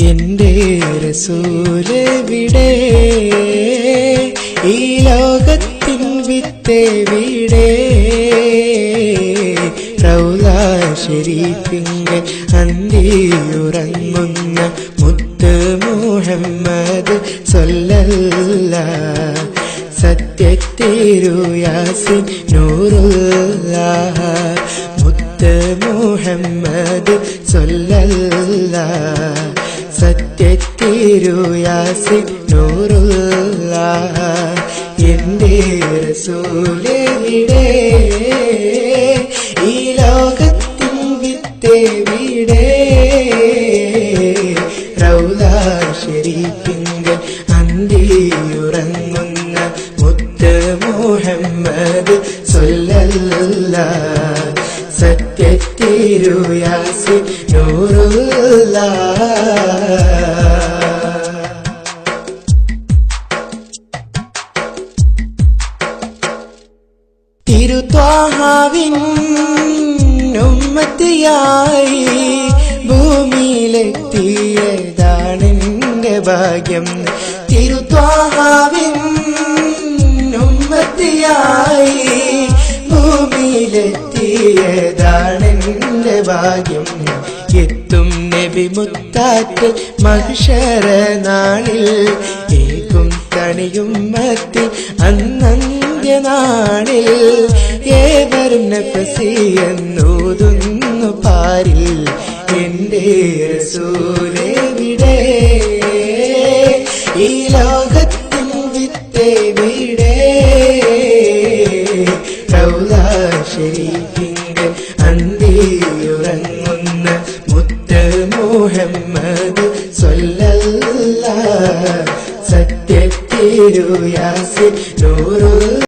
എന്റെ റസൂലെവിടെ ഈ ലോകത്തിൻ വിത്തെവിടെ റൗല ഷരീഫിങ്കൽ അന്തിയുറങ്ങുന്ന മുത്ത് മുഹമ്മദ് സൊല്ലല്ല സത്യത്തിരുയാസിൻ നൂറുള്ള മുത്ത് മുഹമ്മദ് സൊല്ലല്ല സത്യത്തിരുയാസിൻ നൂറുള്ള എന്റെ റസൂലെവിടെ ഈ ലോകത്തിൻ വിത്തെവിടെ റൗല ഷരീഫിങ്കൽ അന്തിയുറങ്ങുന്ന മുത്ത് മുഹമ്മദ് സൊല്ലല്ല സത്യത്തിരുയാസി നൂറുള്ള തിരുത്വാഹാവിൻ ഉമ്മത്തിയായി ഭൂമിയിലെത്തിയതാണെന്റെ ഭാഗ്യം. തിരുത്വാഹാവിൻ ഉമ്മത്തിയായി ഭൂമിയിലെത്തിയതാണെന്റെ ഭാഗ്യം. എത്തും നബി മുത്താറ്റ് മഹിഷര നാളിൽ ഏകും തണിയും മത്തി അന്നന്ത്യനാളിൽ. ഏവരും നഫസിയെന്നൂതുന്നു പാരിൽ. എന്റെ റസൂലെവിടെ ഈ ലോകത്തിൻ വിത്തെവിടെ റൗല ഷരീഫിന്റെ മുഹമ്മദ് സൊല്ലല്ല സത്യത്തിരുയാസി നൂറു